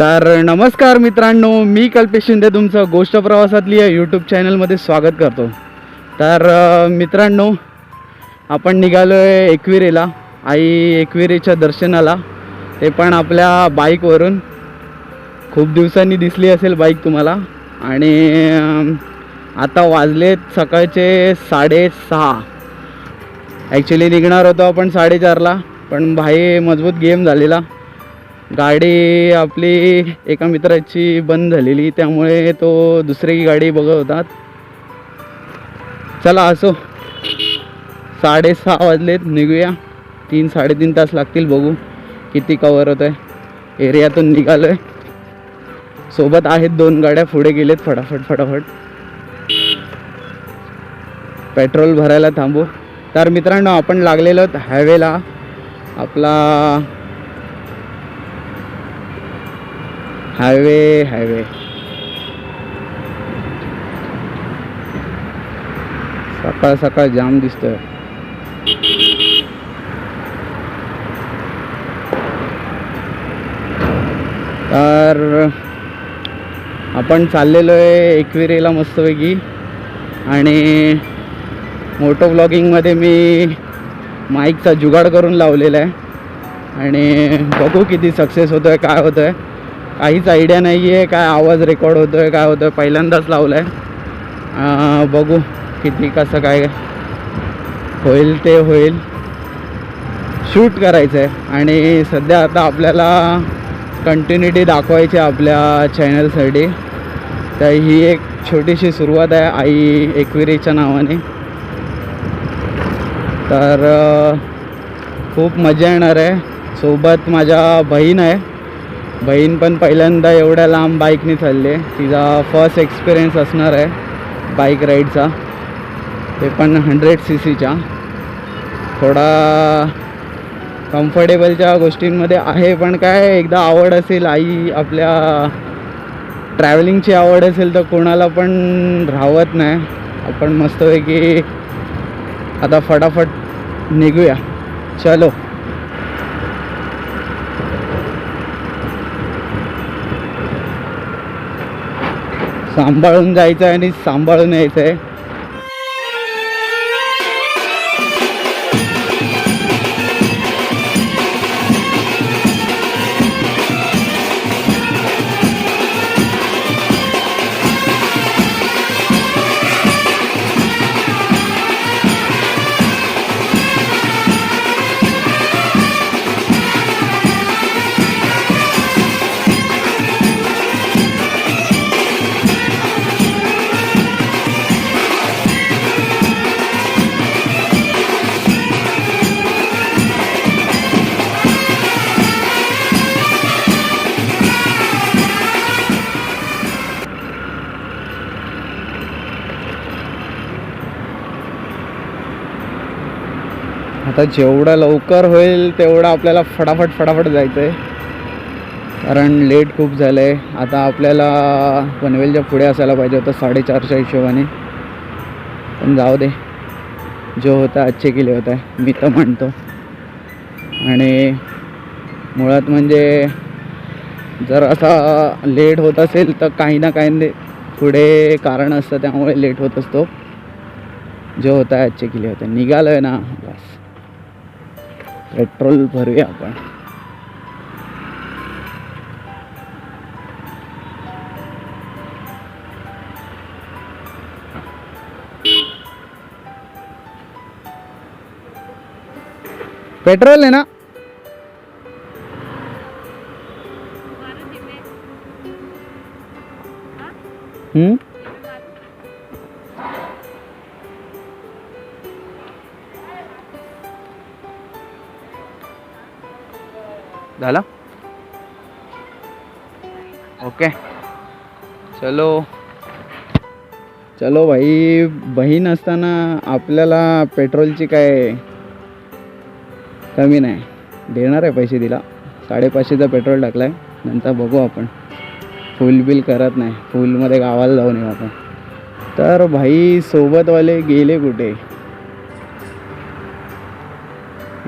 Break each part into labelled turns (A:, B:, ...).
A: तर नमस्कार मित्रांनो मी कल्पेश शिंदे तुमचं गोष्ट प्रवासातली या यूट्यूब चॅनलमध्ये स्वागत करतो. तर मित्रांनो आपण निघालो आहे एकविरेला आई एकविरेच्या दर्शनाला. ते पण आपल्या बाईकवरून. खूप दिवसांनी दिसली असेल बाईक तुम्हाला. आणि आता वाजलेत सकाळचे साडेसहा. ॲक्च्युली निघणार होतो आपण साडेचारला पण भाई मजबूत गेम झालेला. गाडी आपली एका मित्राची बंद झालेली त्यामुळे तो दुसरी गाडी बघत होता चला असो. साडेसहा वाजलेत निघूया. तीन साडेतीन तास लागतील बघू किती कवर होत आहे एरियातून निघालो आहे सोबत आहेत दोन गाड्या पुढे गेलेत फटाफट फटाफट. पेट्रोल भरायला थांबू. तर मित्रांनो आपण लागलेलो आहोत हायवेला आपला हायवे हायवे. सकाळ सकाळ जाम दिसतोय. तर आपण चाललेलो आहे एकविरेला मस्तपैकी. आणि मोटो ब्लॉगिंगमध्ये मी माईकचा जुगाड करून लावलेला आहे आणि बघू किती सक्सेस होतो आहे काय होतं आहे काहीच आयडिया नाही आहे काय आवाज रेकॉर्ड होतो आहे काय होतं आहे पहिल्यांदाच लावलं आहे बघू किती कसं काय होईल ते होईल. शूट करायचं आहे आणि सध्या आता आपल्याला कंटिन्युटी दाखवायची आहे आपल्या चॅनलसाठी तर ही एक छोटीशी सुरुवात आहे आई एकविरीच्या नावाने. तर खूप मजा येणार आहे. सोबत माझ्या बहीण आहे. बहीण पण पहिल्यांदा एवढ्या लांब बाईकने चालली आहे. तिचा फर्स्ट एक्सपिरियन्स असणार आहे बाईक राईडचा ते पण हंड्रेड सी सीच्या थोडा कम्फर्टेबलच्या गोष्टींमध्ये आहे पण काय एकदा आवड असेल आई आपल्या ट्रॅव्हलिंगची आवड असेल तर कोणाला पण राहत नाही. आपण मस्तपैकी आता फटाफट निघूया. चलो. सांभाळून जायचं आहे आणि सांभाळून यायचं आहे आता जेवढं लवकर होईल तेवढं आपल्याला फटाफट फटाफट जायचं आहे कारण लेट खूप झालं आहे आता आपल्याला पनवेलच्या पुढे असायला पाहिजे होतं साडेचारच्या हिशोबाने. पण जाऊ दे. जो होता अच्छे केले होता मी तर म्हणतो. आणि मुळात म्हणजे जर असा लेट होत असेल तर काही ना काही पुढे कारण असतं त्यामुळे लेट होत असतो. जो होता अच्छे केले होते. निघालो आहे ना बस. पेट्रोल भरूया आपण पेट्रोल आहे ना हम्म झाला? ओके. चलो. चलो भाई बहीण असताना आपल्याला पेट्रोलची काय कमी नाही. देणार आहे पैसे दिला साडेपाचशेचा पेट्रोल टाकला आहे नंतर बघू आपण. फुल बिल करत नाही. फुलमध्ये गावाला जाऊन येऊ आपण. तर भाई सोबतवाले गेले कुठे?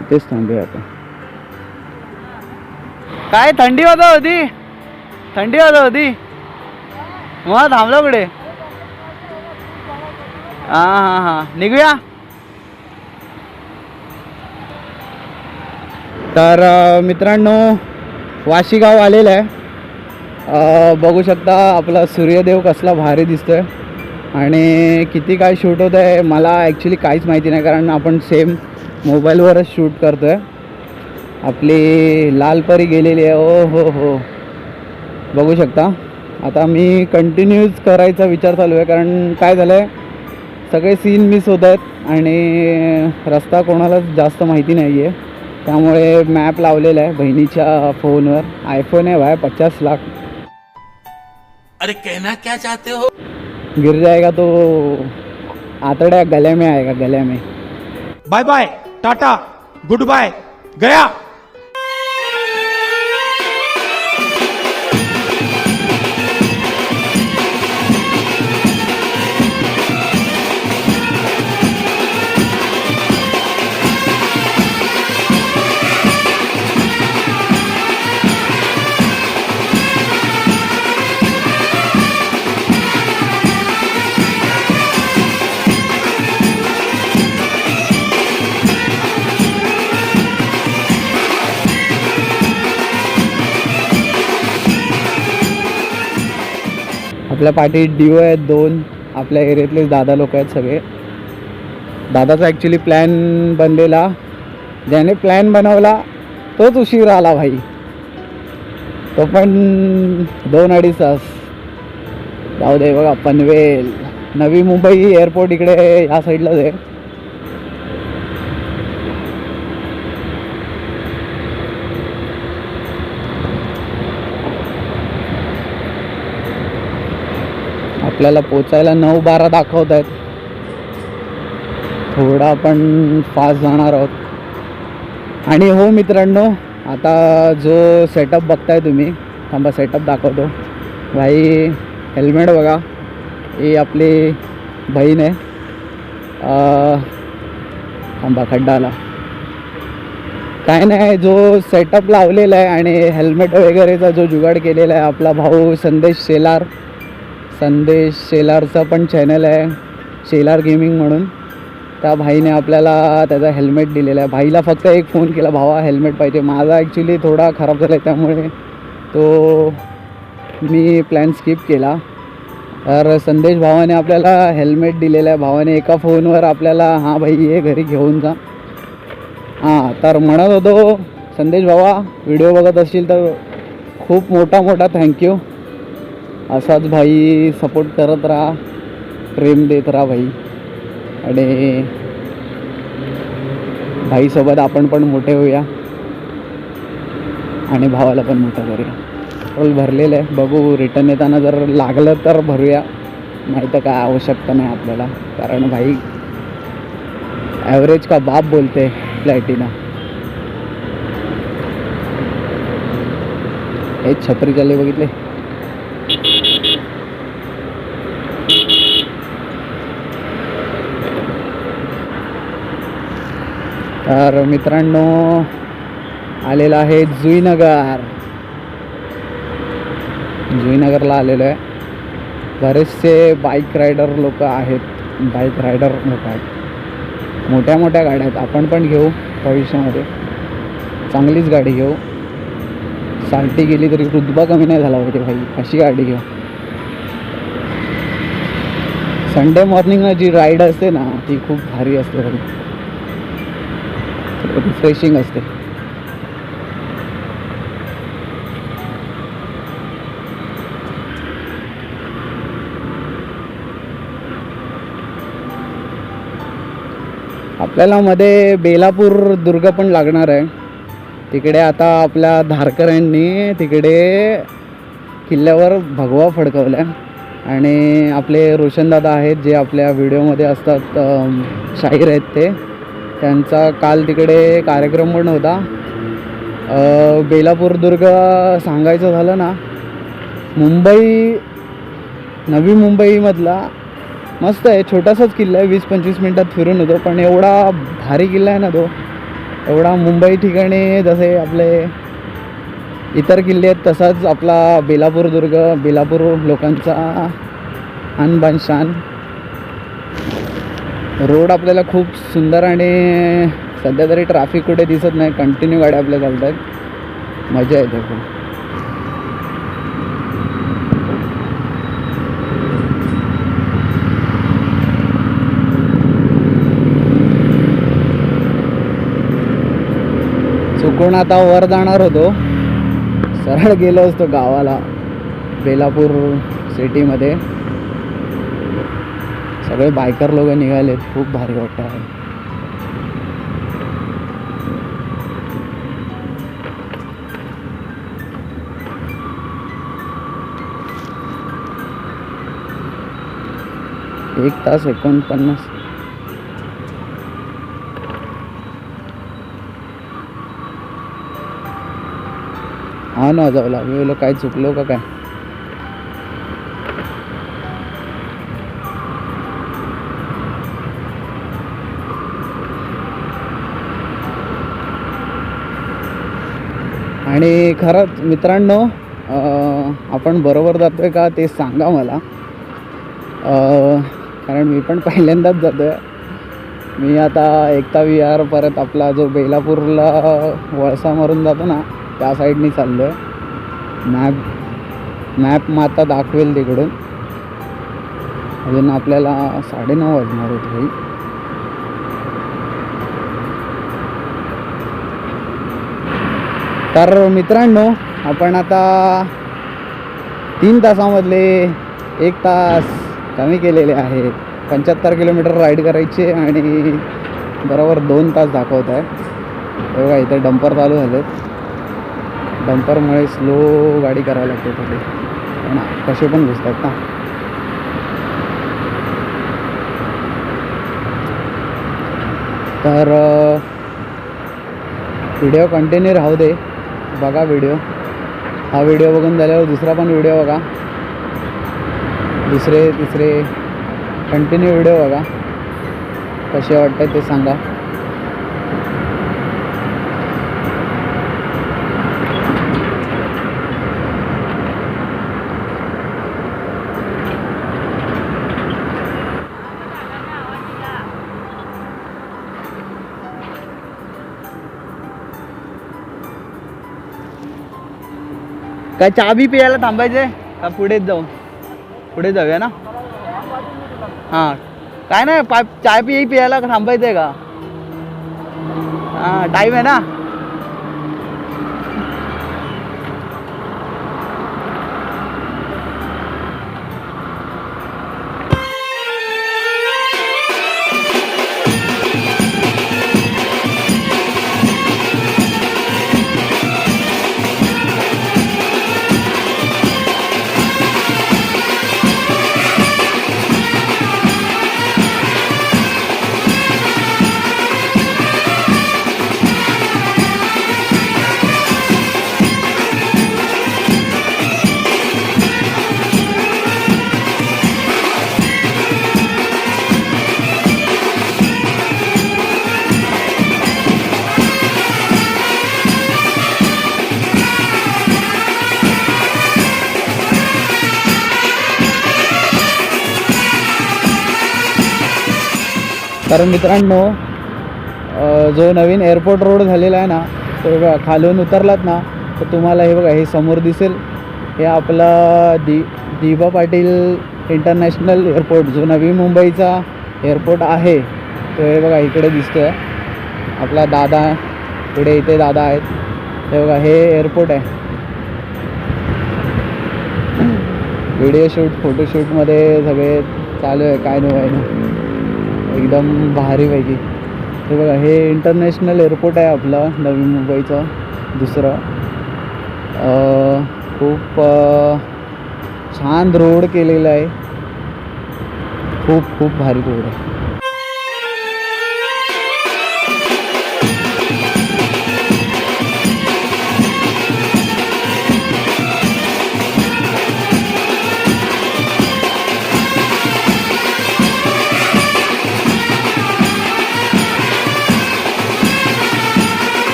A: इथेच थांबूया आपण. काय थंडी वाजा होती? थंडी वाजा होती? मग थांबलो कुठे? हां हां हां. निघूया? तर मित्रांनो वाशी गाव आलेलं आहे. बघू शकता आपला सूर्यदेव कसला भारी दिसतोय. आणि किती काय शूट होत आहे मला ॲक्च्युली काहीच माहिती नाही कारण आपण सेम मोबाईलवरच शूट करतो आहे आपली लालपरी गेलेली आहे. ओ हो हो. बघू शकता. आता मी कंटिन्यूच करायचा विचार चालू आहे. कारण काय झालं आहे सगळे सीन मिस होत आहेत आणि रस्ता कोणालाच जास्त माहिती नाही आहे त्यामुळे मॅप लावलेला आहे बहिणीच्या फोनवर. आयफोन आहे भाई पचास लाख.
B: अरे कहना क्या चाहते हो?
A: गिर जाएगा तो? आतड्या गले में आएगा गले में.
C: Bye bye tata good bye गया.
A: आपल्या पाठीत डिओ आहेत दोन आपल्या एरियातलेच दादा लोक आहेत सगळे. दादाचा ॲक्च्युली प्लॅन बनलेला. ज्याने प्लॅन बनवला तोच उशीर आला भाई. तो पण दोन अडीच तास. जाऊ दे बघा पनवेल. नवी मुंबई एअरपोर्ट इकडे या साईडलाच आहे. आपल्याला पोचायला नऊ बारा दाखवत आहेत. थोडा आपण फास्ट जाणार आहोत. आणि हो मित्रांनो आता जो सेटअप बघताय तुम्ही थांबा सेटअप दाखवतो. भाई हेल्मेट बघा. ही आपली बहीण आहे. थांबा खड्डा आला काय नाही जो सेटअप लावलेला आहे आणि हेल्मेट वगैरेचा जो जुगाड केलेला आहे आपला भाऊ संदेश शेलार. संदेश शेलारचा पण चॅनल आहे शेलार गेमिंग म्हणून. त्या भाईने आपल्याला त्याचा हेल्मेट दिलेला आहे. भाईला फक्त एक फोन केला भावा हेल्मेट पाहिजे. माझा ॲक्च्युली थोडा खराब झाला आहे त्यामुळे तो मी प्लॅन स्किप केला. तर संदेश भावाने आपल्याला हेल्मेट दिलेलं आहे. भावाने एका फोनवर आपल्याला हां भाई ये घरी घेऊन जा. हां तर म्हणत होतो संदेश भावा व्हिडिओ बघत असशील तर खूप मोठा मोठा थँक्यू असाच भाई सपोर्ट करत राहा प्रेम देत राहा भाई. आणि भाईसोबत आपण पण मोठे होऊया. आणि भावाला पण मोठं करूया. पेट्रोल भरलेलं आहे. बघू रिटर्न येताना जर लागलं तर भरूया. नाही तर काय आवश्यकता नाही आपल्याला. कारण भाई ॲव्हरेज का बाप बोलते प्लॅटिना हे छत्री चालले बघितले. तर मित्रांनो आलेला आहे जुईनगर. जुईनगरला आलेलो आहे. बरेचसे बाईक रायडर लोक आहेत. बाईक रायडर लोक आहेत. मोठ्या मोठ्या गाड्या आहेत. आपण पण घेऊ भविष्यामध्ये. चांगलीच गाडी घेऊ. साल्टी गेली तरी रुतबा कमी नाही झाला पाहिजे भाई. अशी गाडी घेऊ. संडे मॉर्निंगला जी राईड असते ना ती खूप भारी असते भाई. रिफ्रेशिंग असते. आपल्याला मध्ये बेलापूर दुर्ग पण लागणार आहे. तिकडे आता आपल्या धारकऱ्यांनी तिकडे किल्ल्यावर भगवा फडकवला आणि आपले रोशनदादा आहेत जे आपल्या व्हिडिओमध्ये असतात शाहीर आहेत ते. त्यांचा काल तिकडे कार्यक्रम पण होता. बेलापूर दुर्ग सांगायचं झालं ना मुंबई नवी मुंबईमधला मस्त आहे छोटासाच किल्ला आहे वीस पंचवीस मिनटात फिरून येतो पण एवढा भारी किल्ला आहे ना तो एवढा मुंबई ठिकाणी जसे आपले इतर किल्ले आहेत तसाच आपला बेलापूर दुर्ग बेलापूर लोकांचा आणबान शान रोड आपल्याला खूप सुंदर आणि सध्या तरी ट्रॅफिक कुठे दिसत नाही कंटिन्यू गाड्या आपल्या चालत आहेत मजा येते खूप. चुकून आता वर जाणार होतो. सरळ गेलो असतो गावाला बेलापूर सिटीमध्ये सगळे बायकर लोक निघालेत खूप भारी वाटत आहे एक तास एकोणपन्नास हा ना जाऊला मी बोललो काय चुकलो का काय? आणि खरंच मित्रांनो आपण बरोबर जातोय का ते सांगा मला. कारण मी पण पहिल्यांदाच जातोय. मी आता एकता विहार परत आपला जो बेलापूरला वळसा मारून जातो ना त्या साईडनी चाललो आहे मॅप मॅप मग आता दाखवेल तिकडून. अजून आपल्याला साडेनऊ वाजणार होते तर मित्रांनो आपण आता तीन तासामधले एक तास कमी केलेले आहेत. पंच्याहत्तर किलोमीटर राईड करायचे आणि बरोबर दोन तास दाखवत आहे. बघा इथे डंपर चालू झालेत. डंपरमुळे स्लो गाडी करावी लागते थोडी. पण कसे पण घुसतात ना. तर व्हिडिओ कंटिन्यू राहू दे. बघा व्हिडिओ हा व्हिडिओ बघून झाल्यावर दुसरा पण व्हिडिओ बघा. दुसरे तिसरे. कंटिन्यू व्हिडिओ बघा. कसे वाटतात ते सांगा. काय चहा बी प्यायला थांबायचे का पुढेच जाऊ? पुढे जाऊया ना? हां. काय नाही पा चाय पी प्यायला थांबायचं आहे का? हां टाईम आहे ना? कारण मित्रांनो जो नवीन एअरपोर्ट रोड झालेला आहे ना तो बघा खालून उतरलात ना तर तुम्हाला हे बघा हे समोर दिसेल. हे आपला दी दिबा पाटील इंटरनॅशनल एअरपोर्ट जो नवी मुंबईचा एअरपोर्ट आहे तो हे बघा इकडे दिसतो आहे आपला दादा इकडे इथे दादा आहेत. हे बघा हे एअरपोर्ट आहे. व्हिडिओ शूट फोटोशूटमध्ये सगळे चालू आहे काय नाही ना एकदम भारीपैकी हे बघा हे इंटरनॅशनल एअरपोर्ट आहे आपलं नवी मुंबईचं दुसरं. खूप छान रोड केलेला आहे. खूप खूप भारी रोड आहे.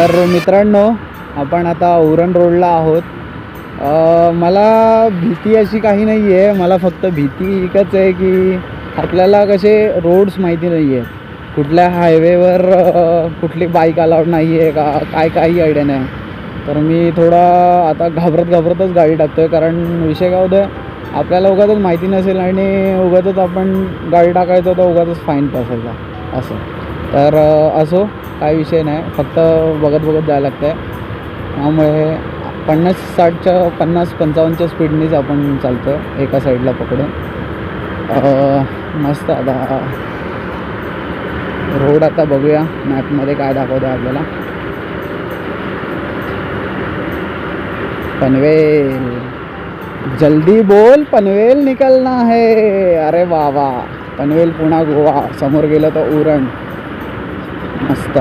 A: तर मित्रांनो आपण आता उरण रोडला आहोत. मला भीती अशी काही नाही आहे मला फक्त भीती एकच आहे की आपल्याला कसे रोड्स माहिती नाही आहे कुठल्या हायवेवर कुठली बाईक अलाउड नाही आहे का काय काही आयडिया नाही. तर मी थोडा आता घाबरत घाबरतच गाडी टाकतो आहे कारण विषय काय होतं आहे आपल्याला उगाचच माहिती नसेल आणि उगाचच आपण गाडी टाकायचं तर उगाचच फाईन बसायचा असं. तर असो काय विषय नाही. फक्त बघत बघत जायला लागतं आहे त्यामुळे पन्नास साठच्या पन्नास पंचावन्नच्या स्पीडनीच आपण चालतो आहे एका साईडला पकडून. मस्त आता रोड आता बघूया. मॅपमध्ये काय दाखवतं आहे आपल्याला. पनवेल. जल्दी बोल पनवेल निकलना है. अरे वा वा. पनवेल पुणा गोवा. समोर गेलं तर उरण. मस्त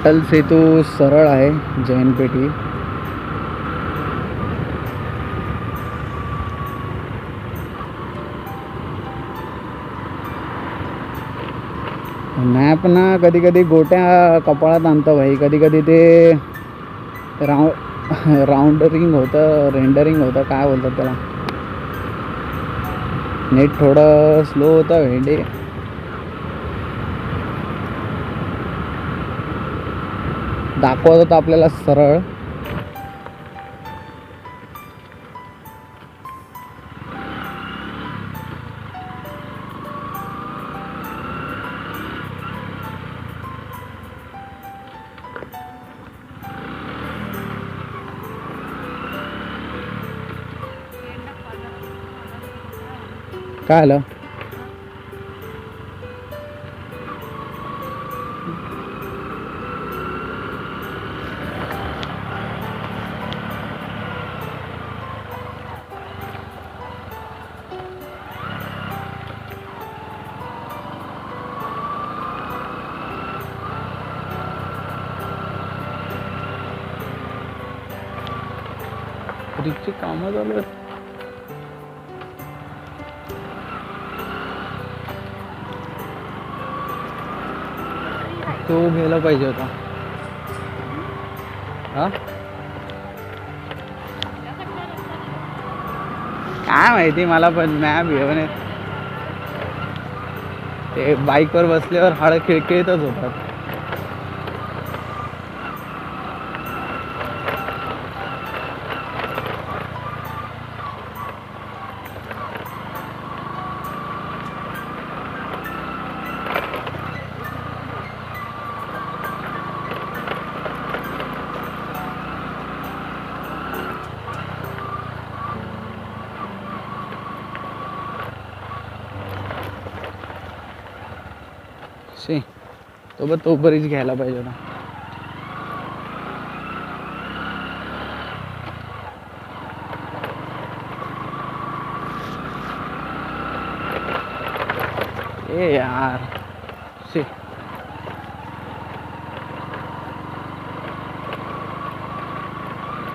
A: अटल सेतू सरळ आहे जैन पेठी मॅप ना कधी कधी गोट्या कपाळात आणतं भाई. कधी कधी ते राऊ राऊंडरिंग होतं रेंडरिंग होतं काय बोलतात त्याला. नेट थोडं स्लो होतं भेंडे दाखवत होतं आपल्याला सरळ. काय आलं? ब्रिजची कामं चालू आहेत. तो गेला पाहिजे होता. हा? काय माहिती मला पण मॅप घेऊन येत ते बाईकवर बसल्यावर हाड खिळखिळतच होतात. तो बघ तो बरीच घ्यायला पाहिजे ना ए यार।